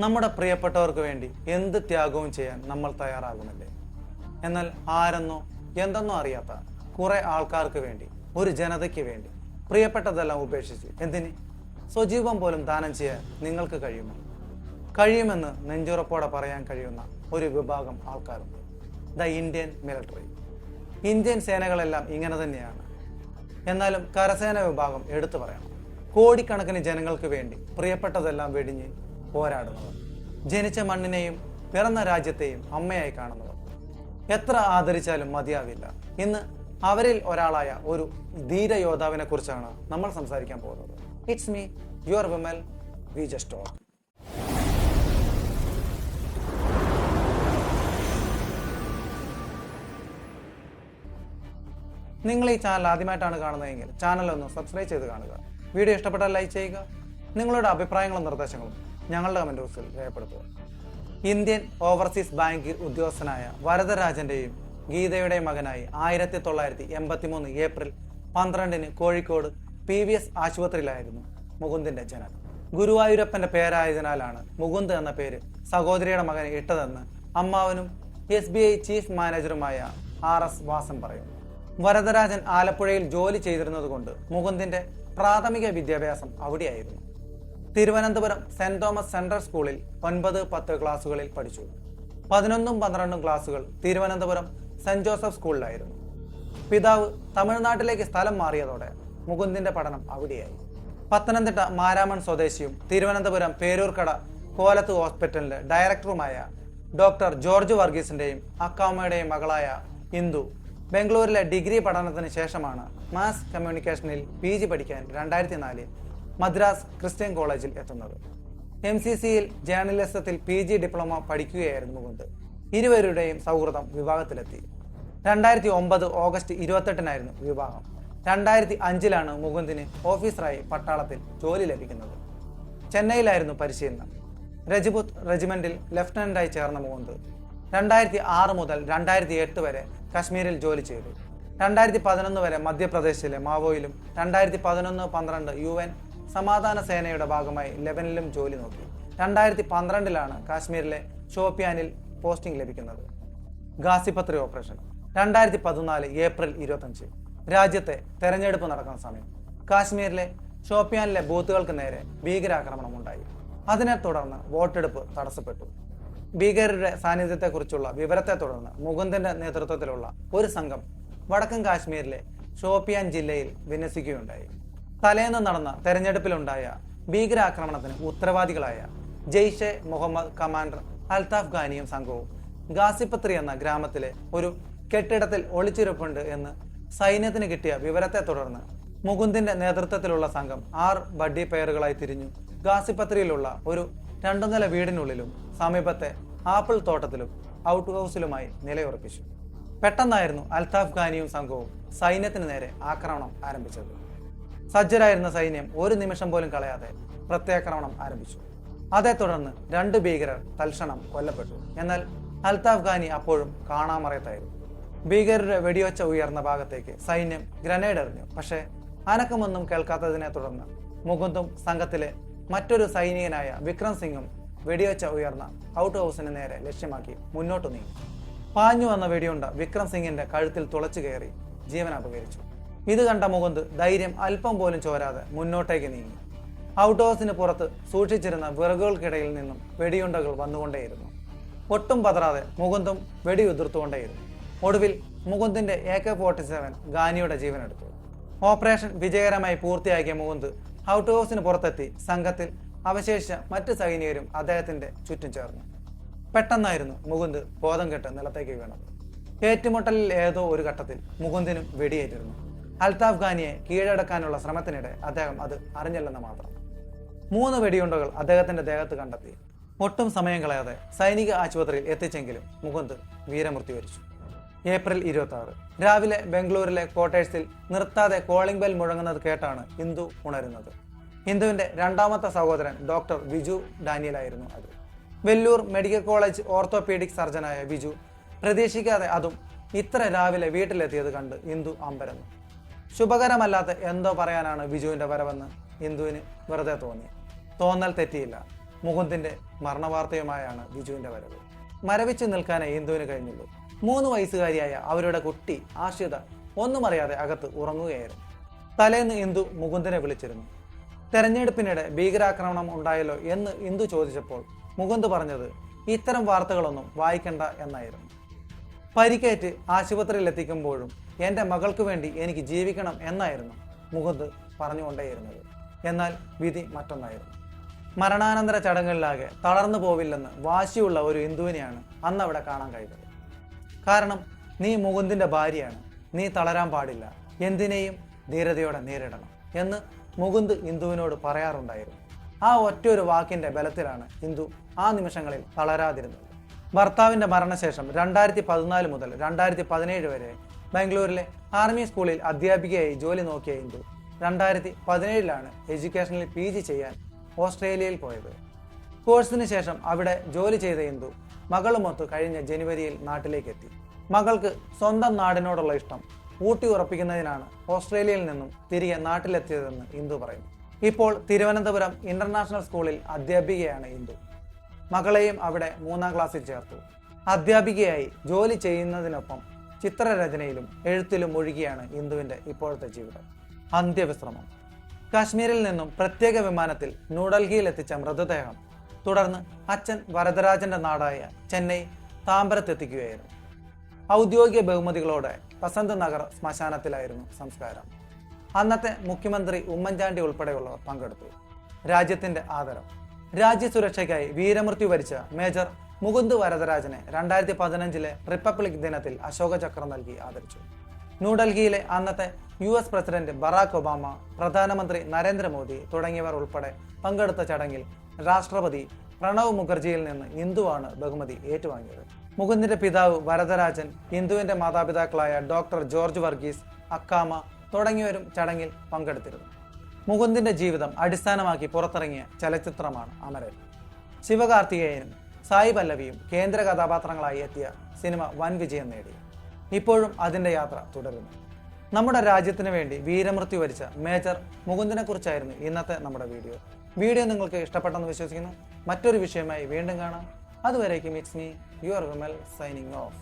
നമ്മുടെ പ്രിയപ്പെട്ടവർക്ക് വേണ്ടി എന്ത് ത്യാഗവും ചെയ്യാൻ നമ്മൾ തയ്യാറാകുമല്ലേ എന്നാൽ ആരെന്നോ എന്തെന്നോ അറിയാത്ത കുറെ ആൾക്കാർക്ക് വേണ്ടി ഒരു ജനതയ്ക്ക് വേണ്ടി പ്രിയപ്പെട്ടതെല്ലാം ഉപേക്ഷിച്ച് എന്തിന്? സ്വജീവം പോലും ദാനം ചെയ്യാൻ നിങ്ങൾക്ക് കഴിയുമോ? കഴിയുമെന്ന് നെഞ്ചുറപ്പോടെ പറയാൻ കഴിയുന്ന ഒരു വിഭാഗം ആൾക്കാരുണ്ട്. The Indian military. ഇന്ത്യൻ സേനകളെല്ലാം ഇങ്ങനെ തന്നെയാണ്. എന്നാലും കരസേന വിഭാഗം എടുത്തു പറയണം. കോടിക്കണക്കിന് ജനങ്ങൾക്ക് വേണ്ടി പ്രിയപ്പെട്ടതെല്ലാം വെടിഞ്ഞ് പോരാടുന്നവർ ജനിച്ച മണ്ണിനെയും പിറന്ന രാജ്യത്തെയും അമ്മയായി കാണുന്നവർ എത്ര ആദരിച്ചാലും മതിയാവില്ല. ഇന്ന് അവരിൽ ഒരാളായ ഒരു ധീര യോദ്ധാവിനെ കുറിച്ചാണ് നമ്മൾ സംസാരിക്കാൻ പോകുന്നത്. It's me your Vimal we just talk നിങ്ങൾ ഈ ചാനൽ ആദ്യമായിട്ടാണ് കാണുന്നതെങ്കിൽ ചാനൽ ഒന്ന് സബ്സ്ക്രൈബ് ചെയ്ത് കാണുക. വീഡിയോ ഇഷ്ടപ്പെട്ടാൽ ലൈക്ക് ചെയ്യുക. നിങ്ങളുടെ അഭിപ്രായങ്ങളും നിർദ്ദേശങ്ങളും ഞങ്ങളുടെ കമന്റ് ബോക്സിൽ രേഖപ്പെടുത്തുക. ഇന്ത്യൻ ഓവർസീസ് ബാങ്ക് ഉദ്യോഗസ്ഥനായ വരദരാജന്റെയും ഗീതയുടെയും മകനായി ആയിരത്തി തൊള്ളായിരത്തി എൺപത്തി മൂന്ന് ഏപ്രിൽ പന്ത്രണ്ടിന് കോഴിക്കോട് പി വി എസ് ആശുപത്രിയിലായിരുന്നു മുകുന്ദിന്റെ ജനനം. ഗുരുവായൂരപ്പന്റെ പേരായതിനാലാണ് മുകുന്ദ് എന്ന പേര് സഹോദരിയുടെ മകനെ ഇട്ടതെന്ന് അമ്മാവനും എസ് ബി ഐ ചീഫ് മാനേജറുമായ ആർ എസ് വാസൻ പറയുന്നു വരദരാജൻ ആലപ്പുഴയിൽ ജോലി ചെയ്തിരുന്നതുകൊണ്ട് മുകുന്ദിന്റെ പ്രാഥമിക വിദ്യാഭ്യാസം അവിടെയായിരുന്നു. തിരുവനന്തപുരം സെന്റ് തോമസ് സെൻട്രൽ സ്കൂളിൽ ഒൻപത് പത്ത് ക്ലാസ്സുകളിൽ പഠിച്ചു. പതിനൊന്നും പന്ത്രണ്ടും ക്ലാസ്സുകൾ തിരുവനന്തപുരം സെന്റ് ജോസഫ് സ്കൂളിലായിരുന്നു. പിതാവ് തമിഴ്നാട്ടിലേക്ക് സ്ഥലം മാറിയതോടെ മുകുന്ദിന്റെ പഠനം അവിടെയായി. പത്തനംതിട്ട മാരാമൺ സ്വദേശിയും തിരുവനന്തപുരം പേരൂർക്കട കോലത്ത് ഹോസ്പിറ്റലിലെ ഡയറക്ടറുമായ ഡോക്ടർ ജോർജ് വർഗീസിന്റെയും അക്കാമ്മയുടെയും മകളായ ഇന്ദു ബംഗളൂരിലെ ഡിഗ്രി പഠനത്തിന് ശേഷമാണ് മാസ് കമ്മ്യൂണിക്കേഷനിൽ പി ജി പഠിക്കാൻ രണ്ടായിരത്തി നാലിൽ മദ്രാസ് ക്രിസ്ത്യൻ കോളേജിൽ എത്തുന്നത്. എം സി സിയിൽ ജേർണലിസത്തിൽ പി ജി ഡിപ്ലോമ പഠിക്കുകയായിരുന്നു കൊണ്ട് ഇരുവരുടെയും സൗഹൃദം വിവാഹത്തിലെത്തി. രണ്ടായിരത്തി ഒമ്പത് ഓഗസ്റ്റ് ഇരുപത്തെട്ടിനായിരുന്നു വിവാഹം. രണ്ടായിരത്തി അഞ്ചിലാണ് മുകുന്ദിന് ഓഫീസറായി പട്ടാളത്തിൽ ജോലി ലഭിക്കുന്നത്. ചെന്നൈയിലായിരുന്നു പരിശീലനം. രജപുത് റെജിമെന്റിൽ ലഫ്റ്റനന്റായി ചേർന്ന മുകുന്ദ്. രണ്ടായിരത്തി ആറ് മുതൽ രണ്ടായിരത്തി എട്ട് വരെ കശ്മീരിൽ ജോലി ചെയ്തു. രണ്ടായിരത്തി പതിനൊന്ന് വരെ മധ്യപ്രദേശിലെ മാവോയിലും രണ്ടായിരത്തി പതിനൊന്ന് പന്ത്രണ്ട് യു എൻ സമാധാന സേനയുടെ ഭാഗമായി ലെബനിലും ജോലി നോക്കി. രണ്ടായിരത്തി പന്ത്രണ്ടിലാണ് കാശ്മീരിലെ ഷോപ്പിയാനിൽ പോസ്റ്റിംഗ് ലഭിക്കുന്നത്. ഗാസിപത്രി ഓപ്പറേഷൻ. രണ്ടായിരത്തി പതിനാല് ഏപ്രിൽ ഇരുപത്തഞ്ച്. രാജ്യത്തെ തെരഞ്ഞെടുപ്പ് നടക്കുന്ന സമയം. കാശ്മീരിലെ ഷോപ്പിയാനിലെ ബൂത്തുകൾക്ക് നേരെ ഭീകരാക്രമണം ഉണ്ടായി അതിനെ തുടർന്ന് വോട്ടെടുപ്പ് തടസ്സപ്പെട്ടു. ഭീകരരുടെ സാന്നിധ്യത്തെക്കുറിച്ചുള്ള വിവരത്തെ തുടർന്ന് മുകുന്ദന്റെ നേതൃത്വത്തിലുള്ള ഒരു സംഘം വടക്കൻ കാശ്മീരിലെ ഷോപ്പിയാൻ ജില്ലയിൽ വിന്യസിക്കുകയുണ്ടായി. തലേന്ന് നടന്ന തെരഞ്ഞെടുപ്പിലുണ്ടായ ഭീകരാക്രമണത്തിന് ഉത്തരവാദികളായ ജെയ്ഷെ മുഹമ്മദ് കമാൻഡർ അൽതാഫ് ഖാനിയും സംഘവും ഗാസിപത്രി എന്ന ഗ്രാമത്തിലെ ഒരു കെട്ടിടത്തിൽ ഒളിച്ചിരിപ്പുണ്ട് എന്ന് സൈന്യത്തിന് കിട്ടിയ വിവരത്തെ തുടർന്ന് മുകുന്ദിന്റെ നേതൃത്വത്തിലുള്ള സംഘം ആറ് ബഡ്ഡി പെയറുകളായി തിരിഞ്ഞു. ഗാസിപത്രിയിലുള്ള ഒരു രണ്ടു നില വീടിനുള്ളിലും സമീപത്തെ ആപ്പിൾ തോട്ടത്തിലും ഔട്ട് ഹൗസിലുമായി നിലയുറപ്പിച്ചു. പെട്ടെന്നായിരുന്നു അൽതാഫ് ഖാനിയും സംഘവും സൈന്യത്തിന് നേരെ ആക്രമണം ആരംഭിച്ചത്. സജ്ജരായിരുന്ന സൈന്യം ഒരു നിമിഷം പോലും കളയാതെ പ്രത്യാക്രമണം ആരംഭിച്ചു. അതേ തുടർന്ന് രണ്ട് ഭീകരർ തൽക്ഷണം കൊല്ലപ്പെട്ടു. എന്നാൽ അൽതാഫ് ഖാനി അപ്പോഴും കാണാമറയത്തായിരുന്നു. ഭീകരരുടെ വെടിയൊച്ച ഉയർന്ന ഭാഗത്തേക്ക് സൈന്യം ഗ്രനേഡ് എറിഞ്ഞു. പക്ഷേ അനക്കമൊന്നും കേൾക്കാത്തതിനെ തുടർന്ന് മുകുന്ദും സംഘത്തിലെ മറ്റൊരു സൈനികനായ വിക്രം സിംഗും വെടിയൊച്ച ഉയർന്ന ഔട്ട് ഹൗസിന് നേരെ ലക്ഷ്യമാക്കി മുന്നോട്ട് നീങ്ങി. പാഞ്ഞു വന്ന വെടിയുണ്ട വിക്രം സിംഗിന്റെ കഴുത്തിൽ തുളച്ചു കയറി ജീവൻ അപകരിച്ചു. ഇത് കണ്ട മുകുന്ദ് ധൈര്യം അല്പം പോലും ചോരാതെ മുന്നോട്ടേക്ക് നീങ്ങി. ഔട്ട് ഹൗസിന് പുറത്ത് സൂക്ഷിച്ചിരുന്ന വിറകുകൾക്കിടയിൽ നിന്നും വെടിയുണ്ടകൾ വന്നുകൊണ്ടേയിരുന്നു. ഒട്ടും പതറാതെ മുകുന്ദും വെടിയുതിർത്തുകൊണ്ടേയിരുന്നു. ഒടുവിൽ മുകുന്ദിന്റെ എ കെ ഫോർട്ടി സെവൻ ഗാനിയുടെ ജീവനെടുത്തു. ഓപ്പറേഷൻ വിജയകരമായി പൂർത്തിയാക്കിയ മുകുന്ദ് ഔട്ട് ഹൗസിന് പുറത്തെത്തി സംഘത്തിൽ അവശേഷിച്ച മറ്റ് സൈനികരും അദ്ദേഹത്തിന്റെ ചുറ്റും ചേർന്നു. പെട്ടെന്നായിരുന്നു മുകുന്ദ് ബോധം കെട്ട് നിലത്തേക്ക് വീണത്. ഏറ്റുമുട്ടലിൽ ഏതോ ഒരു ഘട്ടത്തിൽ മുകുന്ദിനും വെടിയേറ്റിരുന്നു. അൽതാഫ് ഖാനിയെ കീഴടക്കാനുള്ള ശ്രമത്തിനിടെ അദ്ദേഹം അത് അറിഞ്ഞില്ലെന്ന് മാത്രം. മൂന്ന് വെടിയുണ്ടകൾ അദ്ദേഹത്തിന്റെ ദേഹത്ത് കണ്ടെത്തി. ഒട്ടും സമയം കളയാതെ സൈനിക ആശുപത്രിയിൽ എത്തിച്ചെങ്കിലും മുകുന്ദ് വീരമൃത്യു വരിച്ചു. ഏപ്രിൽ ഇരുപത്തി ആറ് രാവിലെ ബംഗളൂരിലെ ക്വാർട്ടേഴ്സിൽ നിർത്താതെ കോളിംഗ് ബെൽ മുഴങ്ങുന്നത് കേട്ടാണ് ഇന്ദു ഉണരുന്നത്. ഇന്ദുവിന്റെ രണ്ടാമത്തെ സഹോദരൻ ഡോക്ടർ വിജു ഡാനിയലായിരുന്നു അത്. വെല്ലൂർ മെഡിക്കൽ കോളേജ് ഓർത്തോപീഡിക് സർജനായ വിജു പ്രതീക്ഷിക്കാതെ അതും ഇത്ര രാവിലെ വീട്ടിലെത്തിയത് കണ്ട് ഇന്ദു അമ്പരന്നു. ശുഭകരമല്ലാത്ത എന്തോ പറയാനാണ് ബിജുവിന്റെ വരവെന്ന് ഇന്ദുവിന് വെറുതെ തോന്നി. തോന്നൽ തെറ്റിയില്ല. മുകുന്ദിന്റെ മരണവാർത്തയുമായാണ് ബിജുവിന്റെ വരവ്. മരവിച്ച് നിൽക്കാനേ ഇന്ദുവിന് കഴിഞ്ഞുള്ളൂ. മൂന്ന് വയസ്സുകാരിയായ അവരുടെ കുട്ടി ആശ്രിത ഒന്നും അറിയാതെ അകത്ത് ഉറങ്ങുകയായിരുന്നു. തലേന്ന് ഇന്ദു മുകുന്ദനെ വിളിച്ചിരുന്നു. തെരഞ്ഞെടുപ്പിനിടെ ഭീകരാക്രമണം ഉണ്ടായല്ലോ എന്ന് ഇന്ദു ചോദിച്ചപ്പോൾ മുകുന്ദ് പറഞ്ഞത് ഇത്തരം വാർത്തകളൊന്നും വായിക്കണ്ട എന്നായിരുന്നു. പരിക്കേറ്റ് ആശുപത്രിയിൽ എത്തിക്കുമ്പോഴും എന്റെ മകൾക്ക് വേണ്ടി എനിക്ക് ജീവിക്കണം എന്നായിരുന്നു മുകുന്ദ് പറഞ്ഞുകൊണ്ടേയിരുന്നത്. എന്നാൽ വിധി മറ്റൊന്നായിരുന്നു. മരണാനന്തര ചടങ്ങുകളിലാകെ തളർന്നു പോവില്ലെന്ന് വാശിയുള്ള ഒരു ഹിന്ദുവിനെയാണ് അന്ന് അവിടെ കാണാൻ കഴിഞ്ഞത്. കാരണം നീ മുകുന്ദിന്റെ ഭാര്യയാണ്. നീ തളരാൻ പാടില്ല. എന്തിനേയും ധീരതയോടെ നേരിടണം എന്ന് മുകുന്ദ് ഹിന്ദുവിനോട് പറയാറുണ്ടായിരുന്നു. ആ ഒറ്റയൊരു വാക്കിന്റെ ബലത്തിലാണ് ഹിന്ദു ആ നിമിഷങ്ങളിൽ തളരാതിരുന്നത്. ഭർത്താവിന്റെ മരണശേഷം രണ്ടായിരത്തി പതിനാല് മുതൽ രണ്ടായിരത്തി പതിനേഴ് വരെ ബാംഗ്ലൂരിലെ ആർമി സ്കൂളിൽ അധ്യാപികയായി ജോലി നോക്കിയ ഇന്ദു രണ്ടായിരത്തി പതിനേഴിലാണ് എഡ്യൂക്കേഷനിൽ പി ജി ചെയ്യാൻ ഓസ്ട്രേലിയയിൽ പോയത്. കോഴ്സിന് ശേഷം അവിടെ ജോലി ചെയ്ത ഇന്ദു മകളുമൊത്ത് കഴിഞ്ഞ ജനുവരിയിൽ നാട്ടിലേക്ക് എത്തി മകൾക്ക് സ്വന്തം നാടിനോടുള്ള ഇഷ്ടം ഊട്ടി ഉറപ്പിക്കുന്നതിനാണ് ഓസ്ട്രേലിയയിൽ നിന്നും തിരികെ നാട്ടിലെത്തിയതെന്ന് ഇന്ദു പറയുന്നു. ഇപ്പോൾ തിരുവനന്തപുരം ഇന്റർനാഷണൽ സ്കൂളിൽ അധ്യാപികയാണ് ഇന്ദു. മകളെയും അവിടെ മൂന്നാം ക്ലാസ്സിൽ ചേർത്തു. അധ്യാപികയായി ജോലി ചെയ്യുന്നതിനൊപ്പം ചിത്രരചനയിലും എഴുത്തിലും ഒഴുകിയാണ് ഇന്ദുവിന്റെ ഇപ്പോഴത്തെ ജീവിതം. അന്ത്യവിശ്രമം. കാശ്മീരിൽ നിന്നും പ്രത്യേക വിമാനത്തിൽ ന്യൂഡൽഹിയിൽ എത്തിച്ച മൃതദേഹം. തുടർന്ന് അച്ഛൻ വരദരാജന്റെ നാടായ ചെന്നൈ താമ്പരത്തെത്തിക്കുകയായിരുന്നു. ഔദ്യോഗിക ബഹുമതികളോടെ വസന്ത് നഗർ ശ്മശാനത്തിലായിരുന്നു സംസ്കാരം. അന്നത്തെ മുഖ്യമന്ത്രി ഉമ്മൻചാണ്ടി ഉൾപ്പെടെയുള്ളവർ പങ്കെടുത്തു. രാജ്യത്തിന്റെ ആദരം. രാജ്യസുരക്ഷയ്ക്കായി വീരമൃത്യു വരിച്ച മേജർ മുകുന്ദ് വരദരാജനെ രണ്ടായിരത്തി പതിനഞ്ചിലെ റിപ്പബ്ലിക് ദിനത്തിൽ അശോക ചക്രം നൽകി ആദരിച്ചു. ന്യൂഡൽഹിയിലെ അന്നത്തെ U S president Barack Obama പ്രധാനമന്ത്രി നരേന്ദ്രമോദി തുടങ്ങിയവർ ഉൾപ്പെടെ പങ്കെടുത്ത ചടങ്ങിൽ രാഷ്ട്രപതി പ്രണവ് മുഖർജിയിൽ നിന്ന് ഹിന്ദുവാണ് ബഹുമതി ഏറ്റുവാങ്ങിയത്. മുകുന്ദിന്റെ പിതാവ് വരദരാജൻ ഹിന്ദുവിന്റെ മാതാപിതാക്കളായ ഡോക്ടർ ജോർജ് വർഗീസ് അക്കാമ തുടങ്ങിയവരും ചടങ്ങിൽ പങ്കെടുത്തിരുന്നു. മുകുന്ദിന്റെ ജീവിതം അടിസ്ഥാനമാക്കി പുറത്തിറങ്ങിയ ചലച്ചിത്രമാണ് അമരൻ. ശിവകാർത്തികേയനും സായി പല്ലവിയും കേന്ദ്ര കഥാപാത്രങ്ങളായി എത്തിയ സിനിമ വൻ വിജയം നേടി. ഇപ്പോഴും അതിന്റെ യാത്ര തുടരുന്നു. നമ്മുടെ രാജ്യത്തിന് വേണ്ടി വീരമൃത്യു വരിച്ച മേജർ മുകുന്ദനെക്കുറിച്ചായിരുന്നു ഇന്നത്തെ നമ്മുടെ വീഡിയോ. വീഡിയോ നിങ്ങൾക്ക് ഇഷ്ടപ്പെട്ടെന്ന് വിശ്വസിക്കുന്നു. മറ്റൊരു വിഷയമായി വീണ്ടും കാണാം. അതുവരേക്കും it's me your Vimal signing off